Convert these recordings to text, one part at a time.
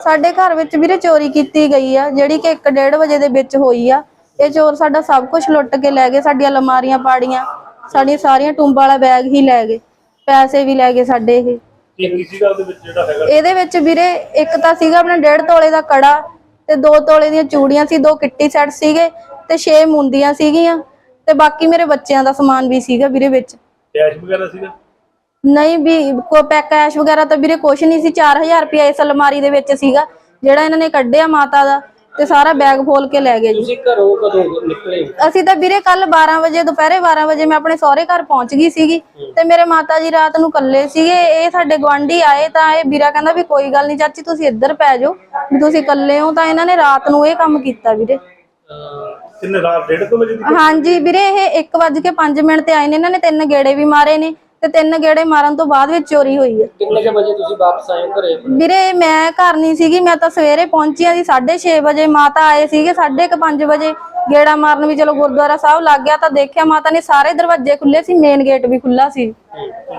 ਸਾਡੇ ਘਰ ਵਿੱਚ ਵੀਰੇ ਚੋਰੀ ਕੀਤੀ ਗਈ ਆ ਜਿਹੜੀ ਕਿ 1:30 ਵਜੇ ਦੇ ਵਿੱਚ ਹੋਈ ਆ। ਇਹ ਚੋਰ ਸਾਡਾ ਸਭ ਕੁਝ ਲੁੱਟ ਕੇ ਲੈ ਗਏ ਸਾਡੀਆਂ ਅਲਮਾਰੀਆਂ ਪਾੜੀਆਂ ਸਾਡੀਆਂ ਸਾਰੀਆਂ ਟੁੰਬਾਂ ਵਾਲਾ ਬੈਗ ਹੀ ਲੈ ਗਏ ਪੈਸੇ ਵੀ ਲੈ ਗਏ ਸਾਡੇ ਇਹ। ਵਿੱਚ ਜਿਹੜਾ ਹੈਗਾ? ਇਹਦੇ ਵਿੱਚ ਵੀਰੇ ਇੱਕ ਤਾਂ ਸੀਗਾ ਆਪਣਾ 1.5 ਤੋਲੇ ਦਾ ਕੜਾ ਤੇ 2 ਤੋਲੇ ਦੀਆਂ ਚੂੜੀਆਂ ਸੀ ਦੋ ਕਿੱਟੀ ਸੈੱਟ ਸੀਗੇ ਤੇ 6 ਮੁੰਦੀਆਂ ਸੀਗੀਆਂ ਤੇ ਬਾਕੀ ਮੇਰੇ ਬੱਚਿਆਂ ਦਾ ਸਮਾਨ ਵੀ ਸੀਗਾ ਵੀਰੇ ਵਿੱਚ। ਕੈਸ਼ ਵਗੈਰਾ ਸੀਗਾ? ਨਹੀਂ ਵੀ ਕੋ ਪੈ ਕੈਸ਼ ਵਗੈਰਾ ਤਾਂ ਵੀਰੇ ਕੁਛ ਨਹੀਂ ਸੀ 4000 ਰੁਪਇਆ ਇਸ ਅਲਮਾਰੀ ਦੇ ਵਿੱਚ ਸੀਗਾ ਜਿਹੜਾ ਇਹਨਾਂ ਨੇ ਕੱਢਿਆ ਮਾਤਾ ਦਾ ਤੇ ਸਾਰਾ ਬੈਗ ਫੋਲ ਕੇ ਲੈ ਗਏ ਜੀ। ਤੁਸੀਂ ਘਰੋਂ ਕਦੋਂ ਨਿਕਲੇ ਅਸੀਂ ਤਾਂ ਵੀਰੇ ਕੱਲ 12 ਵਜੇ ਦੁਪਹਿਰੇ 12 ਵਜੇ ਮੈਂ ਆਪਣੇ ਸਹੁਰੇ ਘਰ ਪਹੁੰਚ ਗਈ ਸੀਗੀ ਤੇ ਮੇਰੇ ਮਾਤਾ ਜੀ ਰਾਤ ਨੂੰ ਇਕੱਲੇ ਸੀਗੇ ਇਹ ਸਾਡੇ ਗਵਾਂਢੀ ਆਏ ਤਾਂ ਇਹ ਵੀਰਾ ਕਹਿੰਦਾ ਵੀ ਕੋਈ ਗੱਲ ਨਹੀਂ ਚਾਚੀ ਤੁਸੀਂ ਇੱਧਰ ਪੈ ਜਾਓ ਵੀ ਤੁਸੀਂ ਇਕੱਲੇ ਹੋ ਤਾਂ ਇਹਨਾਂ ਨੇ ਰਾਤ ਨੂੰ ਇਹ ਕੰਮ ਕੀਤਾ ਵੀਰੇ। ਕਿੰਨੇ ਰਾਤ 1:30 ਵਜੇ ਦੀ ਹਾਂਜੀ ਵੀਰੇ ਇਹ 1:05 ਮਿੰਟ ਤੇ ਆਏ ਨੇ ਇਹਨਾਂ ਨੇ ਤਿੰਨ ਗੇੜੇ ਵੀ ਮਾਰੇ ਨੇ ਤੇ ਤਿੰਨ ਗੇੜੇ ਮਾਰਨ ਤੋਂ ਬਾਅਦ ਵਿੱਚ ਚੋਰੀ ਹੋਈ ਹੈ। ਕਿੰਨੇ ਕੁ ਵਜੇ ਤੁਸੀਂ ਵਾਪਸ ਆਏ ਹੋ ਘਰੇ? ਵੀਰੇ ਮੈਂ ਘਰ ਨਹੀਂ ਸੀਗੀ ਮੈਂ ਤਾਂ ਸਵੇਰੇ ਪਹੁੰਚੀ ਆ ਸੀ 6:30 ਵਜੇ ਮਾਤਾ ਆਏ ਸੀਗੇ 5:30 ਵਜੇ ਗੇੜਾ ਮਾਰਨ ਵੀ ਚਲੋ ਗੁਰਦੁਆਰਾ ਸਾਹਿਬ ਲੱਗ ਗਿਆ ਤਾਂ ਦੇਖਿਆ ਮਾਤਾ ਨੇ ਸਾਰੇ ਦਰਵਾਜ਼ੇ ਖੁੱਲੇ ਸੀ ਮੇਨ ਗੇਟ ਵੀ ਖੁੱਲਾ ਸੀ।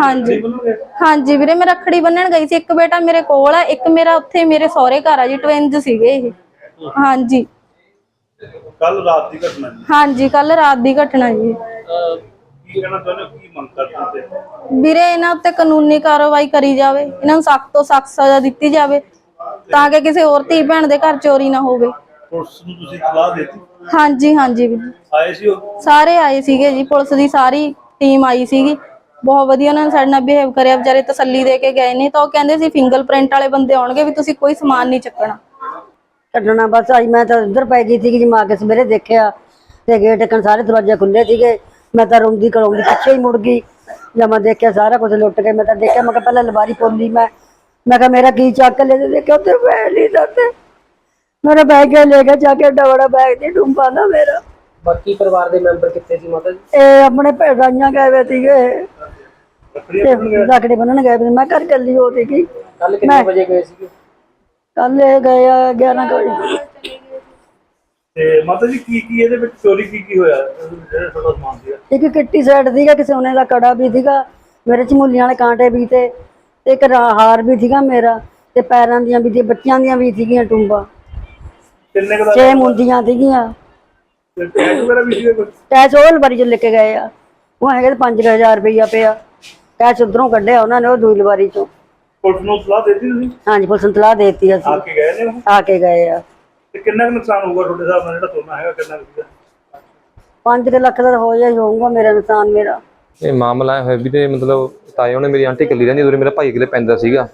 ਹਾਂਜੀ। ਹਾਂਜੀ ਵੀਰੇ ਮੈਂ ਰੱਖੜੀ ਬੰਨਣ ਗਈ ਸੀ ਇੱਕ ਬੇਟਾ ਮੇਰੇ ਕੋਲ ਆ ਇੱਕ ਮੇਰਾ ਉੱਥੇ ਮੇਰੇ ਸਹੁਰੇ ਘਰ ਆ ਜੀ ਟਵਿੰਜ ਸੀਗੇ ਇਹ। ਹਾਂਜੀ। ਕੱਲ ਰਾਤ ਦੀ ਘਟਨਾ ਜੀ। ਹਾਂਜੀ ਕੱਲ ਰਾਤ ਦੀ ਘਟਨਾ ਜੀ। ਅਹ, ਕੀ ਕਹਿਣਾ ਚਾਹੁੰਦੇ ਹੋ? ਕੀ ਮੰਗ ਕਰਦੇ ਤੇ ਵੀਰੇ ਇਹਨਾਂ ਉੱਤੇ ਕਾਨੂੰਨੀ ਕਾਰਵਾਈ ਕਰੀ ਜਾਵੇ। ਇਹਨਾਂ ਨੂੰ ਸਖਤ ਤੋਂ ਸਖਤ ਸਜ਼ਾ ਦਿੱਤੀ ਜਾਵੇ ਤਾਂ ਕਿ ਕਿਸੇ ਹੋਰ ਧੀ ਭੈਣ ਦੇ ਘਰ ਚੋਰੀ ਨਾ ਹੋਵੇ। ਪੁਲਿਸ ਨੂੰ ਤੁਸੀਂ ਸਲਾਹ ਦਿੱਤੀ? ਹਾਂਜੀ ਹਾਂਜੀ ਵੀਰ। ਆਏ ਸੀ ਉਹ? ਸਾਰੇ ਆਏ ਸੀਗੇ ਜੀ। ਪੁਲਿਸ ਦੀ ਸਾਰੀ ਟੀਮ ਆਈ ਸੀਗੀ। ਬਹੁਤ ਵਧੀਆ ਉਹਨਾਂ ਨੇ ਸਾਡੇ ਨਾਲ ਬਿਹੇਵ ਕਰਿਆ। ਵਿਚਾਰੇ ਤਸੱਲੀ ਦੇ ਕੇ ਗਏ ਨੇ। ਤਾਂ ਉਹ ਕਹਿੰਦੇ ਸੀ ਫਿੰਗਰਪ੍ਰਿੰਟ ਵਾਲੇ ਬੰਦੇ ਆਉਣਗੇ ਵੀ ਤੁਸੀਂ ਕੋਈ ਸਮਾਨ ਨਹੀਂ ਚੱਕਣਾ। ਛੱਡਣਾ ਬਸ। ਆਈ ਮੈਂ ਤਾਂ ਉੱਧਰ ਪੈ ਗਈ ਸੀ ਕਿ ਜੀ। ਮਾਂ ਕੇ ਸਵੇਰੇ ਦੇਖਿਆ ਤੇ ਗੇਟ ਕਨ ਸਾਰੇ ਦਰਵਾਜ਼ੇ ਖੁੱਲੇ ਸੀਗੇ। ਮੈਂ ਤਾਂ ਰੋਂਦੀ ਕਰੋਂਦੀ ਪਿੱਛੇ ਹੀ ਮੁੜ ਗਈ। ਜਦ ਮੈਂ ਦੇਖਿਆ ਸਾਰਾ ਕੁਝ ਲੁੱਟ ਕੇ ਮੈਂ ਤਾਂ ਦੇਖਿਆ ਮੈਂ ਕਿਹਾ ਪਹਿਲਾਂ ਲਵਾਰੀ ਪੋਲੀ ਮੈਂ। ਮੈਂ ਕਿਹਾ ਮੇਰਾ ਕੀ ਚੱਕ ਲੈ ਤੇ ਦੇਖਿਆ ਉੱਥੇ ਬੈਗ ਨਹੀਂ ਤਾਂ ਉੱਥੇ ਮੇਰਾ ਬੈਗ ਲੈ ਕੇ ਜਾ ਕੇ ਏਡਾ ਬੜਾ ਬੈਗ ਦੀ ਡੂੰਬਾ ਨਾ ਮੇਰਾ? ਬਾਕੀ ਪਰਿਵਾਰ ਦੇ ਮੈਂਬਰ ਕਿੱਥੇ ਸੀ ਮਾਤਾ ਜੀ? ਇਹ ਆਪਣੇ ਭੈਣਾਂ ਗਏ ਵੇ ਸੀਗੇ। ਤੇ ਲਾਕੜੇ ਬੰਨਣ ਗਏ ਵੇ। ਮੈਂ ਘਰ ਚੱਲੀ ਹੋ ਸੀਗੀ। ਕੱਲ ਕਿੰਨੇ ਵਜੇ ਗਏ ਸੀਗੇ? ਕੱਲ ਇਹ ਗਏ ਆ 11 ਕੁ ਵਜੇ। ਤੇ ਮਾਤਾ ਜੀ ਕੀ ਕੀ ਇਹਦੇ ਵਿੱਚ ਚੋਰੀ ਕੀ ਕੀ ਹੋਇਆ? ਜਿਹੜਾ ਤੁਹਾਡਾ ਸਮਾਨ ਸੀਗਾ। ਇੱਕ ਕਿੱਟੀ ਸੈੱਟ ਸੀਗਾ ਕਿ ਸੋਨੇ ਦਾ ਕੜਾ ਵੀ ਸੀਗਾ ਮੇਰੇ ਝਮੂਲੀਆਂ ਵਾਲੇ ਕਾਂਟੇ ਵੀ ਤੇ ਤੇ ਇੱਕ ਰਾ- ਹਾਰ ਵੀ ਸੀਗਾ ਮੇਰਾ ਤੇ ਪੈਰਾਂ ਦੀਆਂ ਵੀ ਤੇ ਬੱਚਿਆਂ ਦੀਆਂ ਵੀ ਸੀਗੀਆਂ ਟੁੰਬਾਂ। ਕਿੰਨੇ ਕੁ ਦਾ ਛੇ ਮੁੰਦੀਆਂ ਸੀਗੀਆਂ। ਤੇ ਕੈਸ਼ ਵਗੈਰਾ ਵੀ ਸੀਗਾ ਕੁਝ ਕੈਸ਼ ਉਹ ਲਵਾਰੀ ਚ ਲੈ ਕੇ ਗਏ ਆ। ਉਹ ਹੈਗੇ 5000 ਰੁਪਈਆ ਪਿਆ। ਕੈਸ਼ ਉਧਰੋਂ ਕੱਢਿਆ ਉਹਨਾਂ ਨੇ ਉਹ ਦੂਈ ਲਵਾਰੀ ਚੋਂ। ਪੁਲਿਸ ਨੂੰ ਸਲਾਹ ਦਿੱਤੀ ਤੁਸੀਂ? ਹਾਂਜੀ ਪੁਲਿਸ ਨੂੰ ਤਲਾਹ ਦੇਤੀ ਆ ਅਸੀਂ ਕੇ ਗਏ ਨੇ ਉਹ? ਆ ਕੇ ਗਏ ਆ। ਤੇ ਕਿੰਨਾ ਕੁ ਨੁਕਸਾਨ ਹੋਊਗਾ ਤੁਹਾਡੇ ਹਿਸਾਬ ਨਾਲ ਜਿਹੜਾ ਸੋਨਾ ਹੈਗਾ ਕਿੰਨਾ ਕੁ ਸੀਗਾ? 5 ਲੱਖ ਦਾ ਹੋ ਜਾਈ ਹੋਊਗਾ ਮੇਰਾ ਨੁਕਸਾਨ ਮੇਰਾ। ਇਹ ਮਾਮਲਾ ਇਹ ਹੋਇਆ ਵੀ ਤੇ ਮਤਲਬ ਤਾਏ ਉਹਨੇ ਮੇਰੀ ਆਂਟੀ ਇਕੱਲੀ ਰਹਿੰਦੀ ਉਰੇ ਮੇਰਾ ਭਾਈ ਕਿਲੇ ਪੈਂਦਾ ਸੀਗਾ।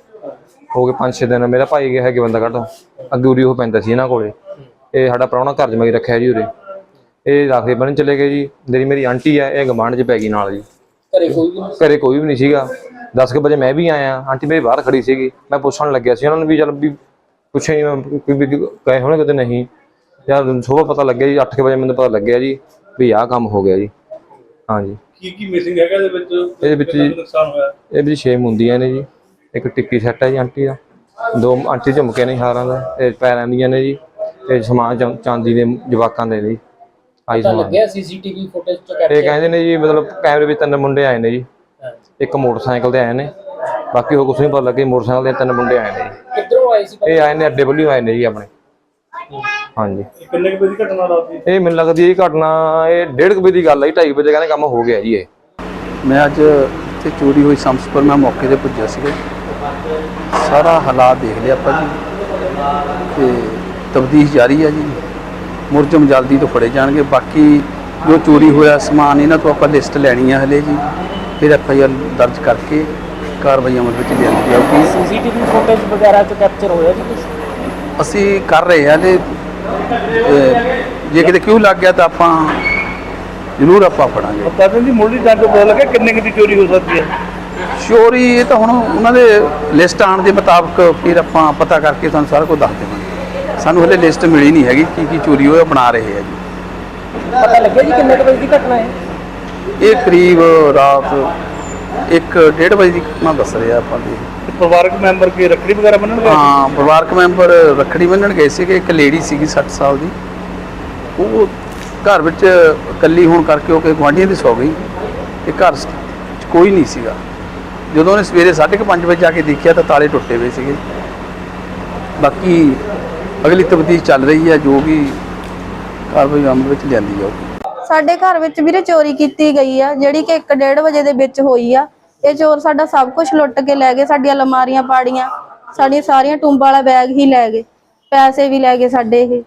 ਹੋ ਗਏ 5-6 ਦਿਨ ਮੇਰਾ ਭਾਈ ਗਿਆ ਹੈਗੇ ਬੰਦਾ ਕੱਢ ਅੱਗੇ ਉਰੀ ਉਹ ਪੈਂਦਾ ਸੀ ਇਹਨਾਂ ਕੋਲੇ। ਇਹ ਸਾਡਾ ਪ੍ਰਾਹੁਣਾ ਘਰ ਜਮਾਈ ਰੱਖਿਆ ਜੀ ਉਰੇ। ਇਹ ਰਾਖੇ ਬਣ ਚਲੇ ਗਏ ਜੀ। ਜਿਹੜੀ ਮੇਰੀ ਆਂਟੀ ਹੈ ਇਹ ਗਮਾਂਡ 'ਚ ਪੈ ਗਈ ਨਾਲ ਜੀ। ਘਰੇ ਕੋਈ ਵੀ ਨਹੀਂ ਘਰੇ ਕੋਈ ਵੀ ਨਹੀਂ ਸੀਗਾ। 10 ਕੁ ਵਜੇ ਮੈਂ ਵੀ ਆਇਆ ਆਂਟੀ ਮੇਰੀ ਬਾਹਰ ਖੜੀ ਸੀਗੀ। ਮੈਂ ਪੁੱਛਣ ਲੱਗਿਆ ਸੀ ਉਹਨਾਂ ਨੂੰ ਵੀ ਚੱਲ ਵੀ ਪੁੱਛਿਆ ਹੀ ਮੈਂ ਕੋਈ ਵੀ ਕਹੇ ਹੋਣੇ ਕਿਤੇ ਨਹੀਂ। ਯਾਰ ਸੁਬਾਹ ਪਤਾ ਲੱਗਿਆ ਜੀ 8 ਵਜੇ ਮੈਨੂੰ ਪਤਾ ਲੱਗਿਆ ਜੀ ਵੀ ਆਹ ਕੰਮ ਹੋ ਗਿਆ ਜੀ। ਹਾਂਜੀ ਕੀ ਕੀ ਮਿਸਿੰਗ ਹੈਗਾ ਇਹਦੇ ਵਿੱਚ? ਇਹਦੇ ਵਿੱਚ ਜੀ ਨੁਕਸਾਨ ਹੋਇਆ? ਇਹ ਵੀ ਛੇ ਮੁੰਦੀਆਂ ਨੇ ਜੀ। ਇੱਕ ਟਿੱਕੀ ਸੈੱਟ ਹੈ ਜੀ ਆਂਟੀ ਦਾ। ਦੋ ਆਂਟੀ ਝੁਮਕੇ ਨੇ ਹਾਰਾਂ ਦਾ। ਤੇ ਪੈਰਾਂ ਦੀਆਂ ਨੇ ਜੀ। ਤੇ ਸਮਾਨ ਚਾ- ਚਾਂਦੀ ਦੇ ਜਵਾਕਾਂ ਦੇ ਜੀ। ਆਈ ਸਮਾਨ। ਲੱਗਿਆ ਸੀਸੀਟੀਵੀ ਫੁਟੇਜ ਚ ਇਹ ਕੈਪਚਰ ਕਹਿੰਦੇ ਨੇ ਜੀ ਮਤਲਬ ਕੈਮਰੇ ਵਿੱਚ ਤਿੰਨ ਮੁੰਡੇ ਆਏ ਨੇ ਜੀ। ਇੱਕ ਮੋਟਰਸਾਈਕਲ ਤੇ ਆਏ ਨੇ। ਬਾਕੀ ਹੋਰ ਕੁਝ ਨਹੀਂ ਪਤਾ ਲੱਗਿਆ ਮੋਟਰਸਾਈਕਲ ਤੇ ਤਿੰਨ ਮੁੰਡੇ ਆਏ ਨੇ ਜੀ। ਆਏ ਸੀ ਇਹ ਆਏ ਨੇ ਅੱਡੇ ਵੱਲੋਂ ਆਏ ਨੇ ਜੀ ਆਪਣੇ। ਹਾਂਜੀ। ਇਹ ਕਿੰਨੇ ਕੁ ਵਜੇ ਦੀ ਘਟਨਾ ਰਾਤ ਦੀ? ਇਹ ਮੈਨੂੰ ਲੱਗਦੀ ਹੈ ਜੀ ਘਟਨਾ ਇਹ ਡੇਢ ਕੁ ਵਜੇ ਦੀ ਗੱਲ ਹੈ 2:30 ਵਜੇ ਕਹਿੰਦੇ ਕੰਮ ਹੋ ਗਿਆ ਜੀ ਇਹ। ਮੈਂ ਅੱਜ ਇੱਥੇ ਚੋਰੀ ਹੋਈ ਸੰਸਪਰ ਮੈਂ ਮੌਕੇ ਤੇ ਪੁੱਜਿਆ ਸੀਗਾ। ਸਾਰਾ ਹਾਲਾਤ ਦੇਖ ਲਿਆ ਆਪਾਂ ਜੀ। ਤੇ ਤਬਦੀਸ਼ ਜਾਰੀ ਹੈ ਜੀ। ਮੁਰਜਮ ਜਲਦੀ ਤੋਂ ਫੜੇ ਜਾਣਗੇ। ਬਾਕੀ ਜੋ ਚੋਰੀ ਹੋਇਆ ਸਮਾਨ ਇਹਨਾਂ ਤੋਂ ਆਪਾਂ ਲਿਸਟ ਲੈਣੀ ਹੈ ਹਲੇ ਜੀ। ਫਿਰ ਐਫ ਆਈ ਆਰ ਦਰਜ ਕਰਕੇ ਕਾਰਵਾਈ ਅਮਲ ਵਿੱਚ ਲਿਆਂਦੀ ਜਾਊਗੀ ਸੀਸੀਟੀਵੀ ਫੁਟੇਜ ਵਗੈਰਾ ਚ ਕੈਪਚਰ ਹੋਇਆ ਜੀ ਕੁਛ? ਅਸੀਂ ਕਰ ਰਹੇ ਹਾਂ ਤੇ ਅਹ, ਜੇ ਕਿਤੇ ਕਿਉਂ ਲੱਗ ਗਿਆ ਤਾਂ ਆਪਾਂ ਜ਼ਰੂਰ ਆਪਾਂ ਫੜਾਂਗੇ। ਪਤਾ ਨਹੀਂ ਮੁੱਢਲੀ ਜਾਂਚ ਤੋਂ ਪਤਾ ਲੱਗਿਆ ਕਿੰਨੇ ਕੁ ਦੀ ਚੋਰੀ ਹੋ ਸਕਦੀ ਹੈ। ਚੋਰੀ ਇਹ ਤਾਂ ਹੁਣ ਉਹਨਾਂ ਦੇ ਲਿਸਟ ਆਉਣ ਦੇ ਮੁਤਾਬਕ ਫਿਰ ਆਪਾਂ ਪਤਾ ਕਰਕੇ ਤੁਹਾਨੂੰ ਸਾਰਾ ਕੁਝ ਦੱਸ ਦੇਵਾਂਗੇ। ਸਾਨੂੰ ਹਲੇ ਲਿਸਟ ਮਿਲੀ ਨਹੀਂ ਹੈਗੀ ਕੀ ਕੀ ਚੋਰੀ ਹੋਇਆ ਬਣਾ ਰਹੇ ਆ ਜੀ। ਪਤਾ ਲੱਗਿਆ ਜੀ ਕਿੰਨੇ ਕੁ ਵਜੇ ਦੀ ਘਟਨਾ ਹੈ? ਇਹ ਕਰੀਬ ਰਾਤ 1:30 ਵਜੇ ਦੀ ਮੈਂ ਦੱਸ ਰਿਹਾ ਆਪਾਂ ਦੀ ਤੇ ਪਰਿਵਾਰਕ ਮੈਂਬਰ ਕੀ ਰੱਖੜੀ ਵਗੈਰਾ ਬੰਨਣ ਗਏ ਹਾਂ ਪਰਿਵਾਰਕ ਮੈਂਬਰ ਰੱਖੜੀ ਬੰਨਣ ਗਏ ਸੀਗੇ। ਇੱਕ ਲੇਡੀ ਸੀਗੀ 60 ਸਾਲ ਦੀ। ਉਹ ਘਰ ਵਿੱਚ ਇਕੱਲੀ ਹੋਣ ਕਰਕੇ ਉਹ ਕਿ ਗੁਆਂਢੀਆਂ ਦੀ ਸੌ ਗਈ। ਤੇ ਘਰ 'ਚ ਕੋਈ ਨਹੀਂ ਸੀਗਾ। ਜਦੋਂ ਉਹਨੇ ਸਵੇਰੇ 5:30 ਵਜੇ ਜਾ ਕੇ ਦੇਖਿਆ ਤਾਂ ਤਾਲੇ ਟੁੱਟੇ ਹੋਏ ਸੀਗੇ। ਬਾਕੀ ਅਗਲੀ ਤਬਦੀਲ ਚੱਲ ਰਹੀ ਹੈ। ਜੋ ਵੀ ਕਾਰਵਾਈ ਅਮਲ ਵਿੱਚ ਲਿਆਂਦੀ ਜਾਊਗੀ। ਸਾਡੇ ਘਰ ਵਿੱਚ ਵੀਰੇ ਚੋਰੀ ਕੀਤੀ ਗਈ ਆ, ਜਿਹੜੀ ਕਿ 1:30 ਵਜੇ ਦੇ ਵਿੱਚ ਹੋਈ ਆ। ਇਹ ਚੋਰ ਸਾਡਾ ਸਭ ਕੁਝ ਲੁੱਟ ਕੇ ਲੈ ਗਏ, ਸਾਡੀਆਂ ਅਲਮਾਰੀਆਂ ਪਾੜੀਆਂ, ਸਾਡੀਆਂ ਸਾਰੀਆਂ ਟੁੰਬਾਂ ਵਾਲਾ ਬੈਗ ਹੀ ਲੈ ਗਏ, ਪੈਸੇ ਵੀ ਲੈ ਗਏ ਸਾਡੇ ਇਹ।